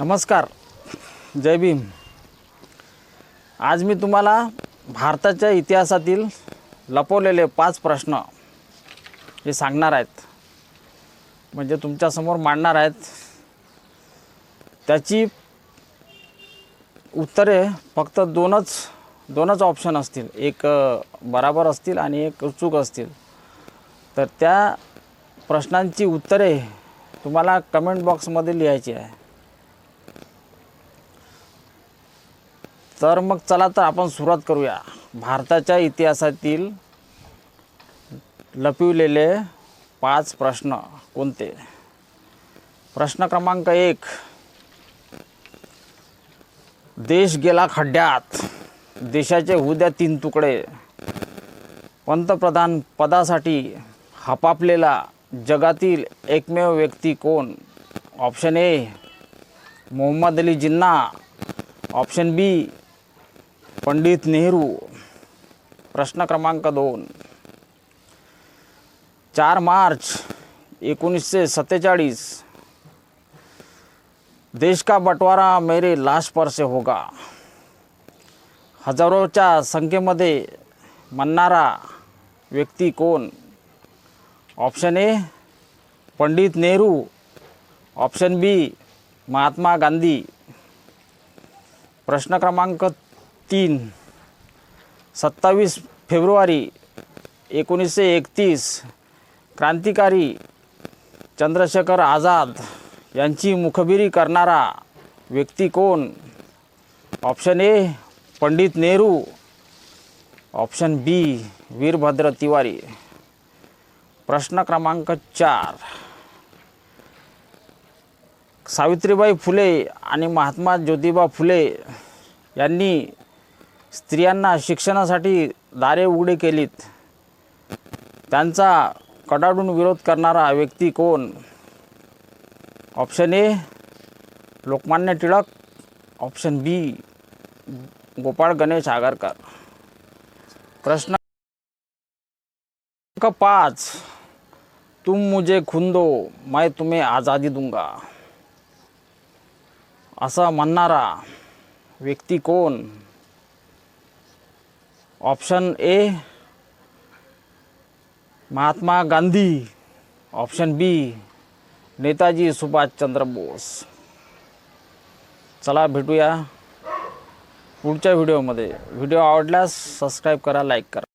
नमस्कार. जय भीम. आज मी तुम्हाला भारताच्या इतिहासातील लपवलेले पाच प्रश्न हे सांगणार आहेत. म्हणजे तुमच्यासमोर मांडणार आहेत. त्याची उत्तरे फक्त दोनच दोनच ऑप्शन असतील. एक बराबर असतील आणि एक चूक असतील. तर त्या प्रश्नांची उत्तरे तुम्हाला कमेंट बॉक्समध्ये लिहायची आहे. तर मग चला तर आपण सुरुवात करूया. भारताच्या इतिहासातील लपविलेले पाच प्रश्न कोणते? प्रश्न क्रमांक एक. देश गेला खड्ड्यात. देशाचे उद्या तीन तुकडे. पंतप्रधान पदासाठी हपापलेला जगातील एकमेव व्यक्ती कोण? Option A. Mohammad Ali Jinnah. Option B. Pandit Nehru प्रश्न क्रमांक दोन. चार मार्च एकोणीसशे सत्तेचाळीस. देश का बंटवारा मेरे लाश पर से होगा. हजारोच्या संख्येमध्ये म्हणणारा व्यक्ती कोण? Option A Pandit Nehru. Option B Mahatma Gandhi. प्रश्न क्रमांक तीन. सत्तावीस फेब्रुवारी एकोणीसशे एकतीस. क्रांतिकारी चंद्रशेखर आझाद यांची मुखबिरी करणारा व्यक्ती कोण? Option A Pandit Nehru. Option B Virbhadra Tiwari. प्रश्न क्रमांक चार. सावित्रीबाई फुले आणि महात्मा ज्योतिबा फुले यांनी स्त्रियांना शिक्षणासाठी दारे उघडे केलीत. त्यांचा कडाडून विरोध करणारा व्यक्ती कोण? Option A Lokmanya Tilak. Option B Gopal Ganesh Agarkar. प्रश्न क्रमांक पाच तुम मुझे खून दो मैं तुम्हें आज़ादी दूंगा. असं म्हणणारा व्यक्ती कोण? Option A Mahatma Gandhi. Option B Netaji Subhash Chandra Bose. चला भेटूया पुढच्या व्हिडिओमध्ये. व्हिडिओ आवडल्यास सबस्क्राईब करा लाईक करा.